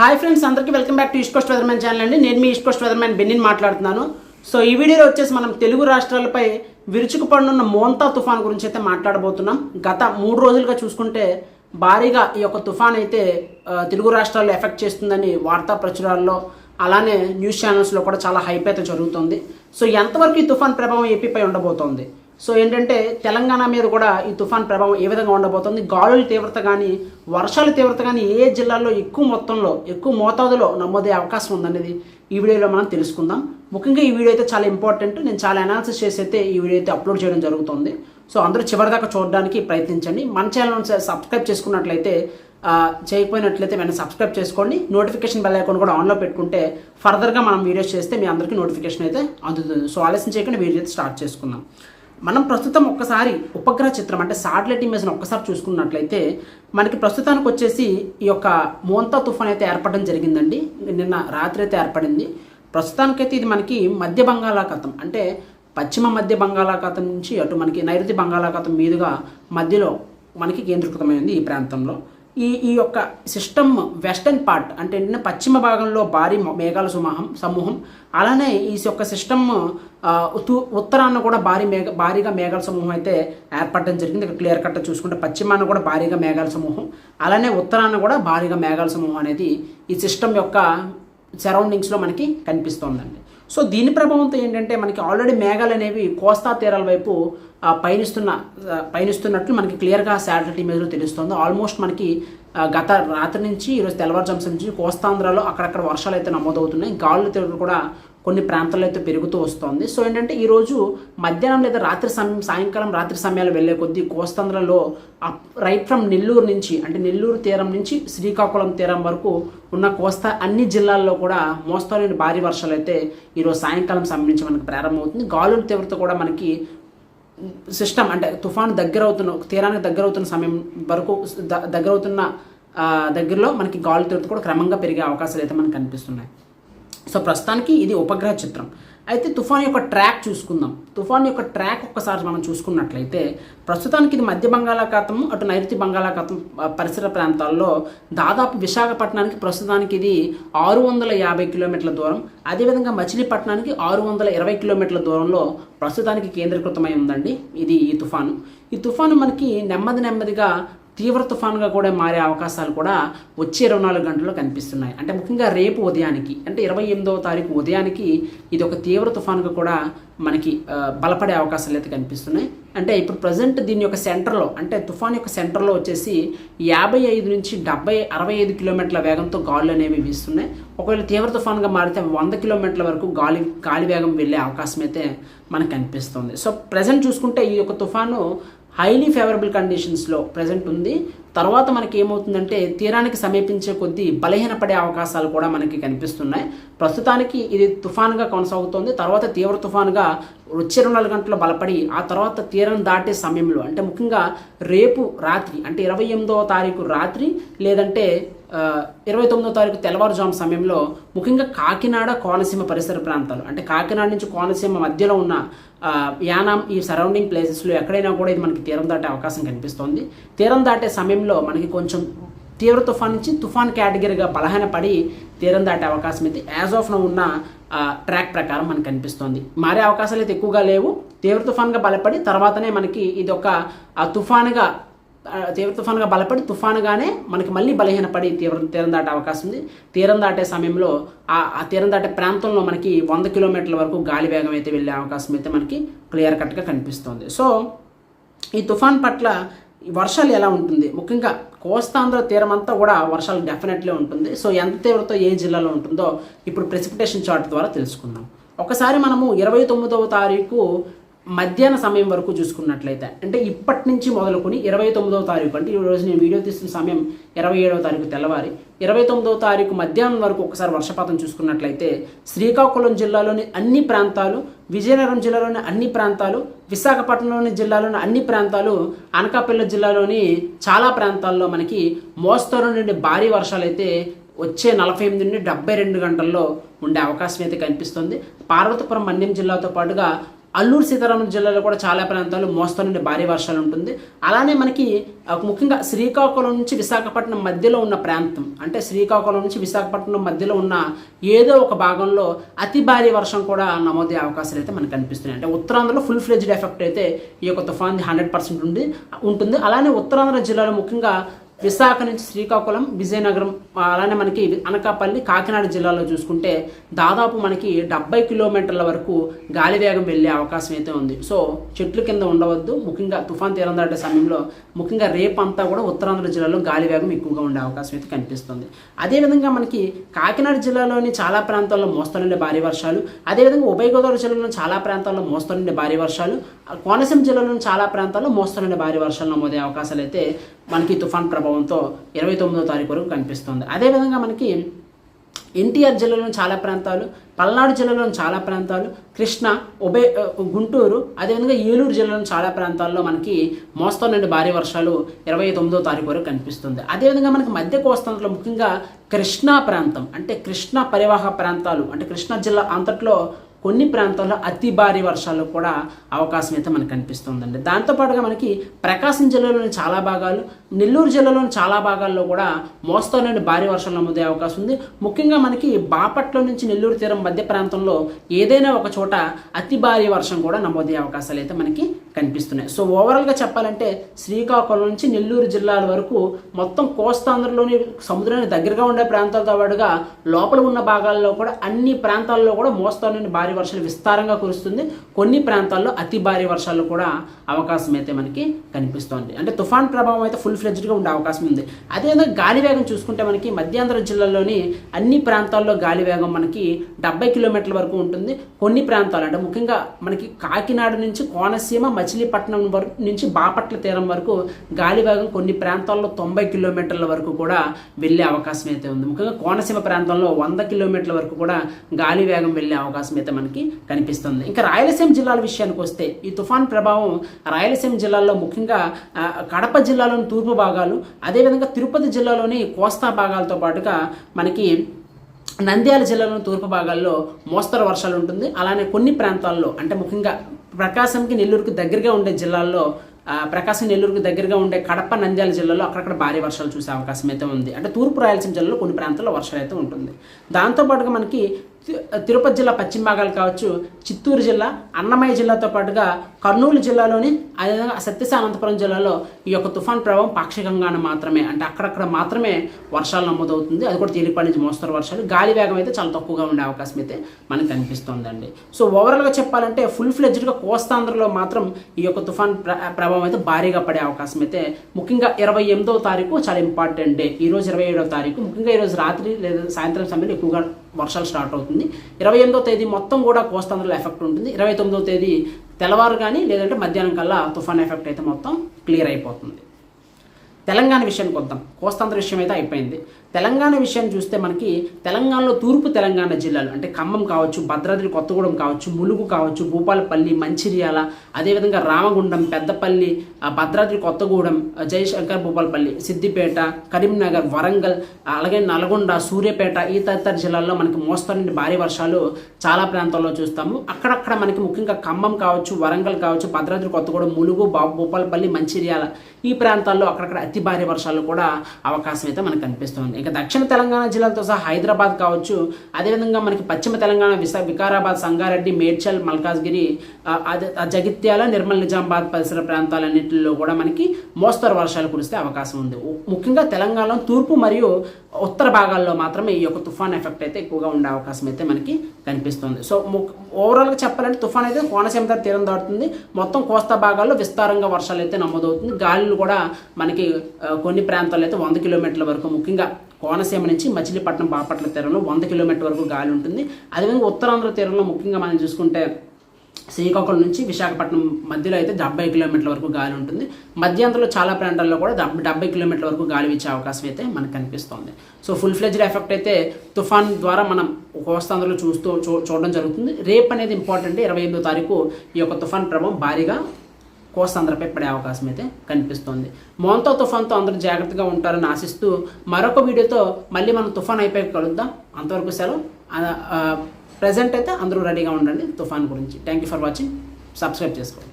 Hi friends అందరికీ welcome back to East Coast weathermen channel అండి. నేను మీ ఈస్ట్ కోస్ట్ వెదర్మెన్ బెన్నిన్ మాట్లాడుతున్నాను. సో ఈ వీడియోలో వచ్చేసి మనం తెలుగు రాష్ట్రాలపై విరుచుకుపడున్న మోంతా తుఫాన్ గురించి అయితే మాట్లాడబోతున్నాం. గత మూడు రోజులుగా చూసుకుంటే భారీగా ఈ యొక్క తుఫాన్ అయితే తెలుగు రాష్ట్రాల్లో ఎఫెక్ట్ చేస్తుందని వార్తా ప్రచురాల్లో అలానే న్యూస్ ఛానల్స్లో కూడా చాలా హైప్ అయితే జరుగుతుంది. సో ఎంతవరకు ఈ తుఫాన్ ప్రభావం ఏపీపై ఉండబోతోంది? సో ఏంటంటే తెలంగాణ మీద కూడా ఈ తుఫాన్ ప్రభావం ఏ విధంగా ఉండబోతోంది? గాలుల తీవ్రత కానీ వర్షాల తీవ్రత కానీ ఏ జిల్లాల్లో ఎక్కువ మొత్తంలో ఎక్కువ మోతాదులో నమోదే అవకాశం ఉందనేది ఈ వీడియోలో మనం తెలుసుకుందాం. ముఖ్యంగా ఈ వీడియో అయితే చాలా ఇంపార్టెంట్. నేను చాలా అనాలిసిస్ చేసి అయితే ఈ వీడియో అయితే అప్లోడ్ చేయడం జరుగుతుంది. సో అందరూ చివరిదాకా చూడడానికి ప్రయత్నించండి. మన ఛానల్ సబ్స్క్రైబ్ చేసుకున్నట్లయితే చేయకపోయినట్లయితే వెంటనే సబ్స్క్రైబ్ చేసుకోండి. నోటిఫికేషన్ బెల్ ఐకాన్ కూడా ఆన్లో పెట్టుకుంటే ఫర్దర్గా మనం వీడియోస్ చేస్తే మీ అందరికీ నోటిఫికేషన్ అయితే అందుతుంది. సో ఆలస్యం చేయకుండా వీడియో అయితే స్టార్ట్ చేసుకుందాం. మనం ప్రస్తుతం ఒక్కసారి ఉపగ్రహ చిత్రం అంటే శాటిలైట్ ఇమేజ్ని ఒక్కసారి చూసుకున్నట్లయితే మనకి ప్రస్తుతానికి వచ్చేసి ఈ యొక్క మోంతా తుఫాన్ అయితే ఏర్పడడం జరిగిందండి. నిన్న రాత్రి అయితే ఏర్పడింది. ప్రస్తుతానికైతే ఇది మనకి మధ్య బంగాళాఖాతం అంటే పశ్చిమ మధ్య బంగాళాఖాతం నుంచి అటు మనకి నైరుతి బంగాళాఖాతం మీదుగా మధ్యలో మనకి కేంద్రీకృతమైంది ఈ ప్రాంతంలో. ఈ ఈ యొక్క సిస్టమ్ వెస్టర్న్ పార్ట్ అంటే ఏంటంటే పశ్చిమ భాగంలో భారీ మేఘాల సమూహం సమూహం అలానే ఈ యొక్క సిస్టమ్ ఉత్తరాన కూడా భారీ మేఘ భారీగా మేఘాల సమూహం అయితే ఏర్పడడం జరిగింది. ఇక్కడ క్లియర్ కట్ చూసుకుంటే పశ్చిమాన కూడా భారీగా మేఘాల సమూహం అలానే ఉత్తరాన కూడా భారీగా మేఘాల సమూహం అనేది ఈ సిస్టమ్ యొక్క సరౌండింగ్స్లో మనకి కనిపిస్తోందండి. సో దీని ప్రభావంతో ఏంటంటే మనకి ఆల్రెడీ మేఘాలు అనేవి కోస్తా తీరాల వైపు పయనిస్తున్న పయనిస్తున్నట్లు మనకి క్లియర్గా శాటిలైట్ ఇమేజ్లో తెలుస్తుంది. ఆల్మోస్ట్ మనకి గత రాత్రి నుంచి ఈరోజు తెల్లవారుజాము నుంచి కోస్తాంధ్రలో అక్కడక్కడ వర్షాలు అయితే నమోదవుతున్నాయి. గాలుల తీరు కూడా కొన్ని ప్రాంతాల్లో అయితే పెరుగుతూ వస్తోంది. సో ఏంటంటే ఈరోజు మధ్యాహ్నం లేదా రాత్రి సమయం సాయంకాలం రాత్రి సమయాలు వెళ్ళే కొద్దీ కోస్తాంధ్రలో అప్ రైట్ ఫ్రమ్ నెల్లూరు నుంచి అంటే నెల్లూరు తీరం నుంచి శ్రీకాకుళం తీరం వరకు ఉన్న కోస్తా అన్ని జిల్లాల్లో కూడా మోస్తరు భారీ వర్షాలు అయితే ఈరోజు సాయంకాలం సమయం నుంచి మనకి ప్రారంభమవుతుంది. గాలుల తీవ్రత కూడా మనకి సిస్టమ్ అంటే తుఫాను దగ్గర అవుతున్న తీరానికి దగ్గర అవుతున్న సమయం వరకు దగ్గర అవుతున్న దగ్గరలో మనకి గాలి తీవ్రత కూడా క్రమంగా పెరిగే అవకాశాలు అయితే మనకు కనిపిస్తున్నాయి. సో ప్రస్తుతానికి ఇది ఉపగ్రహ చిత్రం. అయితే తుఫాన్ యొక్క ట్రాక్ చూసుకుందాం. తుఫాన్ యొక్క ట్రాక్ ఒక్కసారి మనం చూసుకున్నట్లయితే ప్రస్తుతానికి ఇది మధ్య బంగాళాఖాతం అటు నైరుతి బంగాళాఖాతం పరిసర ప్రాంతాల్లో దాదాపు విశాఖపట్నానికి ప్రస్తుతానికి ఇది ఆరు వందల యాభై కిలోమీటర్ల దూరం. అదేవిధంగా మచిలీపట్నానికి ఆరు వందల ఇరవై కిలోమీటర్ల దూరంలో ప్రస్తుతానికి కేంద్రీకృతమై ఉందండి. ఇది ఈ తుఫాను. ఈ తుఫాను మనకి నెమ్మది నెమ్మదిగా తీవ్ర తుఫాన్గా కూడా మారే అవకాశాలు కూడా వచ్చే ఇరవై నాలుగు గంటల్లో కనిపిస్తున్నాయి. అంటే ముఖ్యంగా రేపు ఉదయానికి అంటే ఇరవై ఎనిమిదవ తారీఖు ఉదయానికి ఇది ఒక తీవ్ర తుఫాన్గా కూడా మనకి బలపడే అవకాశాలు అయితే కనిపిస్తున్నాయి. అంటే ఇప్పుడు ప్రజెంట్ దీని యొక్క సెంటర్లో అంటే తుఫాన్ యొక్క సెంటర్లో వచ్చేసి యాభై ఐదు నుంచి డెబ్బై అరవై ఐదు కిలోమీటర్ల వేగంతో గాలులు అనేవి వీస్తున్నాయి. ఒకవేళ తీవ్ర తుఫాన్గా మారితే వంద కిలోమీటర్ల వరకు గాలి గాలి వేగం వెళ్ళే అవకాశం అయితే మనకు కనిపిస్తుంది. సో ప్రజెంట్ చూసుకుంటే ఈ యొక్క తుఫాను హైలీ ఫేవరబుల్ కండిషన్స్లో ప్రజెంట్ ఉంది. తర్వాత మనకి ఏమవుతుందంటే తీరానికి సమీపించే కొద్దీ బలహీనపడే అవకాశాలు కూడా మనకి కనిపిస్తున్నాయి. ప్రస్తుతానికి ఇది తుఫాన్గా కొనసాగుతోంది. తర్వాత తీవ్ర తుఫాన్గా వచ్చే రెండు నాలుగు గంటలు బలపడి ఆ తర్వాత తీరం దాటే సమయంలో అంటే ముఖ్యంగా రేపు రాత్రి అంటే ఇరవై ఎనిమిదవ తారీఖు రాత్రి లేదంటే ఇరవై తొమ్మిదో తారీఖు తెల్లవారుజాము సమయంలో ముఖ్యంగా కాకినాడ కోనసీమ పరిసర ప్రాంతాలు అంటే కాకినాడ నుంచి కోనసీమ మధ్యలో ఉన్న యానాం ఈ సరౌండింగ్ ప్లేసెస్లో ఎక్కడైనా కూడా ఇది మనకి తీరం దాటే అవకాశం కనిపిస్తోంది. తీరం దాటే సమయంలో మనకి కొంచెం తీవ్ర తుఫాన్ నుంచి తుఫాన్ కేటగిరీగా బలహీనపడి తీరం దాటే అవకాశం అయితే యాజ్ ఆఫ్ నో ఉన్న ట్రాక్ ప్రకారం మనకు కనిపిస్తోంది. మారే అవకాశాలు అయితే ఎక్కువగా లేవు. తీవ్ర తుఫాన్గా బలపడి తర్వాతనే మనకి ఇది ఒక తుఫాన్గా తీవ్ర తుఫానుగా బలపడి తుఫానుగానే మనకి మళ్ళీ బలహీనపడి తీవ్ర తీరం దాటే అవకాశం ఉంది. తీరం దాటే సమయంలో ఆ తీరం దాటే ప్రాంతంలో మనకి వంద కిలోమీటర్ల వరకు గాలి వేగం అయితే వెళ్ళే అవకాశం అయితే మనకి క్లియర్ కట్గా కనిపిస్తుంది. సో ఈ తుఫాన్ పట్ల వర్షాలు ఎలా ఉంటుంది? ముఖ్యంగా కోస్తాంధ్ర తీరం అంతా కూడా వర్షాలు డెఫినెట్లీ ఉంటుంది. సో ఎంత తీవ్రత ఏ జిల్లాలో ఉంటుందో ఇప్పుడు ప్రెసిపిటేషన్ చార్ట్ ద్వారా తెలుసుకుందాం. ఒకసారి మనము ఇరవై తొమ్మిదవ తారీఖు మధ్యాహ్న సమయం వరకు చూసుకున్నట్లయితే అంటే ఇప్పటి నుంచి మొదలుకొని ఇరవై తొమ్మిదవ తారీఖు అంటే ఈ రోజు నేను వీడియో తీస్తున్న సమయం ఇరవై ఏడవ తారీఖు తెల్లవారి ఇరవై తొమ్మిదవ తారీఖు మధ్యాహ్నం వరకు ఒకసారి వర్షపాతం చూసుకున్నట్లయితే శ్రీకాకుళం జిల్లాలోని అన్ని ప్రాంతాలు విజయనగరం జిల్లాలోని అన్ని ప్రాంతాలు విశాఖపట్నంలోని జిల్లాలోని అన్ని ప్రాంతాలు అనకాపల్లి జిల్లాలోని చాలా ప్రాంతాల్లో మనకి మోస్తరు నుండి భారీ వర్షాలు అయితే వచ్చే నలభై ఎనిమిది నుండి డెబ్బై రెండు గంటల్లో ఉండే అవకాశం అయితే కనిపిస్తుంది. పార్వతీపురం మన్యం జిల్లాతో పాటుగా అల్లూరు సీతారామరాజు జిల్లాలో కూడా చాలా ప్రాంతాలు మోస్తరు నుండి భారీ వర్షాలు ఉంటుంది. అలానే మనకి ముఖ్యంగా శ్రీకాకుళం నుంచి విశాఖపట్నం మధ్యలో ఉన్న ప్రాంతం అంటే శ్రీకాకుళం నుంచి విశాఖపట్నం మధ్యలో ఉన్న ఏదో ఒక భాగంలో అతి భారీ వర్షం కూడా నమోదయ్యే అవకాశాలు అయితే మనకు కనిపిస్తున్నాయి. అంటే ఉత్తరాంధ్రలో ఫుల్ ఫ్లెజ్డ్ ఎఫెక్ట్ అయితే ఈ యొక్క తుఫాన్ హండ్రెడ్ పర్సెంట్ ఉంది ఉంటుంది. అలానే ఉత్తరాంధ్ర జిల్లాలో ముఖ్యంగా విశాఖ నుంచి శ్రీకాకుళం విజయనగరం అలానే మనకి అనకాపల్లి కాకినాడ జిల్లాలో చూసుకుంటే దాదాపు మనకి డెబ్బై కిలోమీటర్ల వరకు గాలి వేగం వెళ్ళే అవకాశం అయితే ఉంది. సో చెట్లు కింద ఉండవద్దు. ముఖ్యంగా తుఫాన్ తీరం దాటే సమయంలో ముఖ్యంగా రేపంతా కూడా ఉత్తరాంధ్ర జిల్లాలో గాలి వేగం ఎక్కువగా ఉండే అవకాశం అయితే కనిపిస్తుంది. అదేవిధంగా మనకి కాకినాడ జిల్లాలోని చాలా ప్రాంతాల్లో మోస్తరు నుండి భారీ వర్షాలు అదేవిధంగా ఉభయ గోదావరి జిల్లాలోని చాలా ప్రాంతాల్లో మోస్తరు నుండి భారీ వర్షాలు కోనసీమ జిల్లాలోని చాలా ప్రాంతాల్లో మోస్తరు నుండి భారీ వర్షాలు నమోదే అవకాశాలు అయితే మనకి తుఫాన్ ప్రభావంతో ఇరవై తొమ్మిదో తారీఖు వరకు కనిపిస్తుంది. అదేవిధంగా మనకి ఎన్టీఆర్ జిల్లాలోని చాలా ప్రాంతాలు పల్నాడు జిల్లాలోని చాలా ప్రాంతాలు కృష్ణ ఉభయ గుంటూరు అదేవిధంగా ఏలూరు జిల్లాలోని చాలా ప్రాంతాల్లో మనకి మోస్తరు నుండి భారీ వర్షాలు ఇరవై తొమ్మిదో తారీఖు వరకు కనిపిస్తుంది. అదేవిధంగా మనకి మధ్య కోస్తాంధ్రలో ముఖ్యంగా కృష్ణా ప్రాంతం అంటే కృష్ణా పరివాహ ప్రాంతాలు అంటే కృష్ణా జిల్లా అంతట్లో కొన్ని ప్రాంతాల్లో అతి భారీ వర్షాలు కూడా అవకాశం అయితే మనకు కనిపిస్తుందండి. దాంతోపాటుగా మనకి ప్రకాశం జిల్లాలోని చాలా భాగాలు నెల్లూరు జిల్లాలోని చాలా భాగాల్లో కూడా మోస్తరు నుండి భారీ వర్షాలు నమోదే అవకాశం ఉంది. ముఖ్యంగా మనకి బాపట్ల నుంచి నెల్లూరు తీరం మధ్య ప్రాంతంలో ఏదైనా ఒక చోట అతి భారీ వర్షం కూడా నమోదయ్యే అవకాశాలు అయితే మనకి కనిపిస్తున్నాయి. సో ఓవరాల్గా చెప్పాలంటే శ్రీకాకుళం నుంచి నెల్లూరు జిల్లాల వరకు మొత్తం కోస్తాంధ్రలోని సముద్రానికి దగ్గరగా ఉండే ప్రాంతాలతో పాటుగా లోపల ఉన్న భాగాల్లో కూడా అన్ని ప్రాంతాల్లో కూడా మోస్తరు నుండి భారీ భారీ వర్షాలు విస్తారంగా కురుస్తుంది. కొన్ని ప్రాంతాల్లో అతి భారీ వర్షాలు కూడా అవకాశం అయితే మనకి కనిపిస్తోంది. అంటే తుఫాన్ ప్రభావం అయితే ఫుల్ ఫ్లెడ్జ్డ్గా ఉండే అవకాశం ఉంది. అదేవిధంగా గాలి వేగం చూసుకుంటే మనకి మధ్యాంధ్ర జిల్లాలోని అన్ని ప్రాంతాల్లో గాలి వేగం మనకి డెబ్బై కిలోమీటర్ల వరకు ఉంటుంది. కొన్ని ప్రాంతాలు అంటే ముఖ్యంగా మనకి కాకినాడ నుంచి కోనసీమ మచిలీపట్నం వరకు నుంచి బాపట్ల తీరం వరకు గాలి వేగం కొన్ని ప్రాంతాల్లో తొంభై కిలోమీటర్ల వరకు కూడా వెళ్ళే అవకాశం అయితే ఉంది. ముఖ్యంగా కోనసీమ ప్రాంతంలో వంద కిలోమీటర్ల వరకు కూడా గాలి వేగం వెళ్ళే అవకాశం అయితే మనకి కనిపిస్తుంది. ఇంకా రాయలసీమ జిల్లాల విషయానికి వస్తే ఈ తుఫాన్ ప్రభావం రాయలసీమ జిల్లాల్లో ముఖ్యంగా కడప జిల్లాలోని తూర్పు భాగాలు అదేవిధంగా తిరుపతి జిల్లాలోని కోస్తా భాగాలతో పాటుగా మనకి నంద్యాల జిల్లాలోని తూర్పు భాగాల్లో మోస్తరు వర్షాలు ఉంటుంది. అలానే కొన్ని ప్రాంతాల్లో అంటే ముఖ్యంగా ప్రకాశంకి నెల్లూరుకి దగ్గరగా ఉండే జిల్లాల్లో ప్రకాశం నెల్లూరుకి దగ్గరగా ఉండే కడప నంద్యాల జిల్లాలో అక్కడక్కడ భారీ వర్షాలు చూసే అవకాశం అయితే ఉంది. అంటే తూర్పు రాయలసీమ జిల్లాలో కొన్ని ప్రాంతాల్లో వర్షాలు అయితే ఉంటుంది. దాంతోపాటుగా మనకి తిరుపతి జిల్లా పశ్చిమ భాగాలు కావచ్చు చిత్తూరు జిల్లా అన్నమయ్య జిల్లాతో పాటుగా కర్నూలు జిల్లాలోని అదేవిధంగా సత్యసాయి అనంతపురం జిల్లాలో ఈ యొక్క తుఫాన్ ప్రభావం పాక్షికంగానే మాత్రమే అంటే అక్కడక్కడ మాత్రమే వర్షాలు నమోదవుతుంది. అది కూడా తేలిపాటి నుంచి మోస్తరు వర్షాలు. గాలి వేగం అయితే చాలా తక్కువగా ఉండే అవకాశం అయితే మనకు కనిపిస్తోందండి. సో ఓవరాల్గా చెప్పాలంటే ఫుల్ ఫ్లెడ్జ్డ్గా కోస్తాంధ్రలో మాత్రం ఈ యొక్క తుఫాన్ ప్రభావం అయితే భారీగా పడే అవకాశం అయితే ముఖ్యంగా ఇరవై ఎనిమిదవ తారీఖు చాలా ఇంపార్టెంట్ డే. ఈరోజు ఇరవై ఏడవ తారీఖు. ముఖ్యంగా ఈరోజు రాత్రి లేదా సాయంత్రం సమయంలో ఎక్కువగా వర్షాలు స్టార్ట్ అవుతుంది. ఇరవై ఎనిమిదో తేదీ మొత్తం కూడా కోస్తాంధ్రలో ఎఫెక్ట్ ఉంటుంది. ఇరవై తొమ్మిదో తేదీ తెల్లవారు కానీ లేదంటే మధ్యాహ్నం కల్లా తుఫాన్ ఎఫెక్ట్ అయితే మొత్తం క్లియర్ అయిపోతుంది. తెలంగాణ విషయానికి వద్దాం. కోస్తాంధ్ర విషయం అయితే అయిపోయింది. తెలంగాణ విషయం చూస్తే మనకి తెలంగాణలో తూర్పు తెలంగాణ జిల్లాలు అంటే ఖమ్మం కావచ్చు భద్రాద్రి కొత్తగూడెం కావచ్చు ములుగు కావచ్చు భూపాలపల్లి మంచిర్యాల అదేవిధంగా రామగుండం పెద్దపల్లి భద్రాద్రి కొత్తగూడెం జయశంకర్ భూపాలపల్లి సిద్దిపేట కరీంనగర్ వరంగల్ అలాగే నల్గొండ సూర్యాపేట ఈ తదితర జిల్లాల్లో మనకి మోస్తరు నుండి భారీ వర్షాలు చాలా ప్రాంతాల్లో చూస్తాము. అక్కడక్కడ మనకి ముఖ్యంగా ఖమ్మం కావచ్చు వరంగల్ కావచ్చు భద్రాద్రి కొత్తగూడెం ములుగు భూపాలపల్లి మంచిర్యాల ఈ ప్రాంతాల్లో అక్కడక్కడ అతి భారీ వర్షాలు కూడా అవకాశం అయితే మనకు కనిపిస్తుంది. ఇంకా దక్షిణ తెలంగాణ జిల్లాలతో సహా హైదరాబాద్ కావచ్చు. అదేవిధంగా మనకి పశ్చిమ తెలంగాణ విశా వికారాబాద్ సంగారెడ్డి మేడ్చల్ మల్కాజ్గిరి జగిత్యాల నిర్మల్ నిజామాబాద్ పరిసర ప్రాంతాలన్నింటిలో కూడా మనకి మోస్తరు వర్షాలు కురిస్తే అవకాశం ఉంది. ముఖ్యంగా తెలంగాణలో తూర్పు మరియు ఉత్తర భాగాల్లో మాత్రమే ఈ యొక్క తుఫాన్ ఎఫెక్ట్ అయితే ఎక్కువగా ఉండే అవకాశం అయితే మనకి కనిపిస్తుంది. సో ము- ఓవరాల్గా చెప్పాలంటే తుఫాన్ అయితే కోనసీమ తీరం దాటుతుంది. మొత్తం కోస్తా భాగాల్లో విస్తారంగా వర్షాలు అయితే నమోదవుతుంది. గాలులు కూడా మనకి కొన్ని ప్రాంతాల్లో అయితే వంద కిలోమీటర్ల వరకు ముఖ్యంగా కోనసీమ నుంచి మచిలీపట్నం బాపట్ల తీరంలో వంద కిలోమీటర్ల వరకు గాలి ఉంటుంది. అదేవిధంగా ఉత్తరాంధ్ర తీరంలో ముఖ్యంగా మనం చూసుకుంటే శ్రీకాకుళం నుంచి విశాఖపట్నం మధ్యలో అయితే డెబ్బై కిలోమీటర్ల వరకు గాలి ఉంటుంది. మధ్యాంధ్రలో చాలా ప్రాంతాల్లో కూడా డెబ్బై డెబ్బై కిలోమీటర్ల వరకు గాలి వీచే అవకాశం అయితే మనకు కనిపిస్తుంది. సో ఫుల్ ఫ్లెజ్డ్ ఎఫెక్ట్ అయితే తుఫాన్ ద్వారా మనం కోస్తాంధ్రలో చూస్తూ చూ చూడడం జరుగుతుంది. రేపు అనేది ఇంపార్టెంట్. ఇరవై ఎనిమిదో తారీఖు ఈ యొక్క తుఫాన్ ప్రభావం భారీగా కోస్తాంధ్రపై పడే అవకాశం అయితే కనిపిస్తోంది. మోంతో తుఫాన్తో అందరూ జాగ్రత్తగా ఉంటారని ఆశిస్తూ మరొక వీడియోతో మళ్ళీ మనం తుఫాన్ అయిపోయి కలుద్దాం. అంతవరకు సెలవు. ప్రజెంట్ అయితే అందరూ రెడీగా ఉండండి తుఫాన్ గురించి. Thank you for watching subscribe చేసుకోండి.